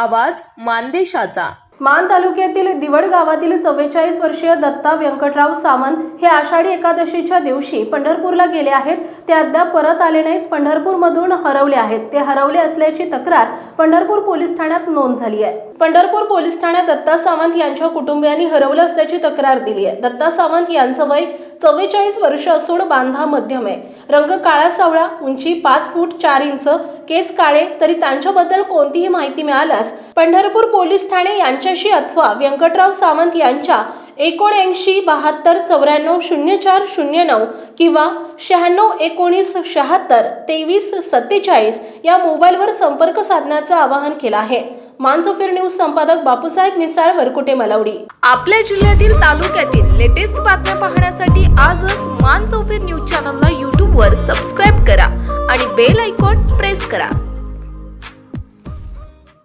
आवाज मानदेशाचा. मान तालुक्यातील दिवड गावातील चव्वेचाळीस वर्षीय दत्ता व्यंकटराव सावंत हे आषाढी एकादशीच्या दिवशी पंढरपूरला गेले आहेत. ते अद्याप परत आले नाहीत. पंढरपूरमधून हरवले आहेत. ते हरवले असल्याची तक्रार पंढरपूर पोलीस ठाण्यात नोंद झाली आहे. पंढरपूर पोलीस ठाण्यात दत्ता सावंत यांच्या कुटुंबियांनी हरवलं असल्याची तक्रार दिली आहे. दत्ता सावंत यांचं वय चव्वेचाळीस वर्ष असून बांधा मध्यम आहे. रंग काळा सावळा उंची पाच फूट चार इंच केस काळे तरी त्यांच्याबद्दल कोणतीही माहिती मिळाल्यास पंढरपूर पोलीस ठाणे यांच्याशी अथवा व्यंकटराव सावंत यांच्या एकोणऐंशी बहात्तर चौऱ्याण्णव शून्य चार शून्य नऊ किंवा शहाण्णव एकोणीस शहात्तर तेवीस सत्तेचाळीस या मोबाईलवर संपर्क साधण्याचं आवाहन केलं आहे. मानसोफिर न्यूज संपादक बापूसाहेब मिसाळ वरकुटे मलावडी. आपल्या जिल्ह्यातील तालुक्यातील लेटेस्ट बातम्या पाहण्यासाठी आजच मान चौफेर न्यूज चॅनलला यूट्यूबवर सबस्क्राईब करा आणि बेल आयकॉन प्रेस करा.